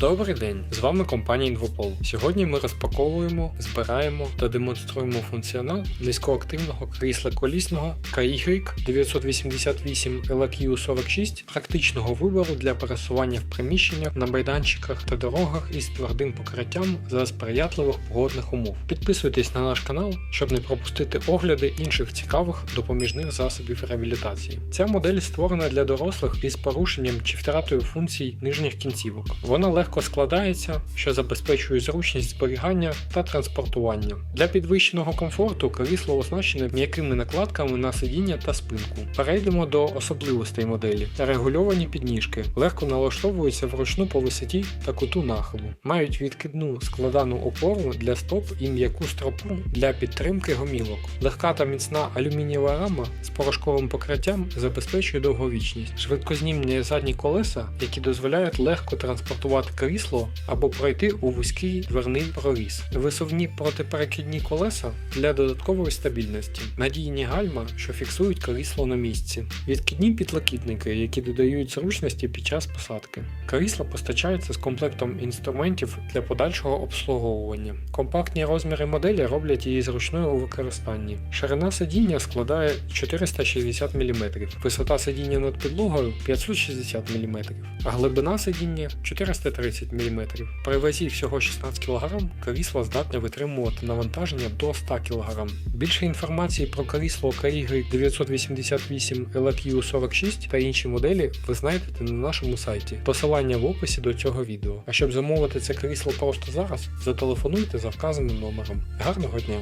Добрий день! З вами компанія Інвопол. Сьогодні ми розпаковуємо, збираємо та демонструємо функціонал низькоактивного крісла колісного KY 988 LQ46 практичного вибору для пересування в приміщеннях на майданчиках та дорогах із твердим покриттям за сприятливих погодних умов. Підписуйтесь на наш канал, щоб не пропустити огляди інших цікавих допоміжних засобів реабілітації. Ця модель створена для дорослих із порушенням чи втратою функцій нижніх кінцівок. Вона легко складається, що забезпечує зручність зберігання та транспортування. Для підвищеного комфорту крісло оснащене м'якими накладками на сидіння та спинку. Перейдемо до особливостей моделі. Регульовані підніжки легко налаштовуються вручну по висоті та куту нахилу. Мають відкидну складану опору для стоп і м'яку стропу для підтримки гомілок. Легка та міцна алюмінієва рама з порошковим покриттям забезпечує довговічність. Швидкознімні задні колеса, які дозволяють легко транспортувати крісло або пройти у вузький дверний проріз. Висувні протиперекидні колеса для додаткової стабільності. Надійні гальма, що фіксують крісло на місці. Відкидні підлокітники, які додають зручності під час посадки. Крісло постачається з комплектом інструментів для подальшого обслуговування. Компактні розміри моделі роблять її зручною у використанні. Ширина сидіння складає 460 мм, висота сидіння над підлогою 560 мм, а глибина сидіння 430 мм. При вазі всього 16 кг крісло здатне витримувати навантаження до 100 кг. Більше інформації про крісло KY 988 LQ46 та інші моделі ви знайдете на нашому сайті. Посилання в описі до цього відео. А щоб замовити це крісло просто зараз, зателефонуйте за вказаним номером. Гарного дня!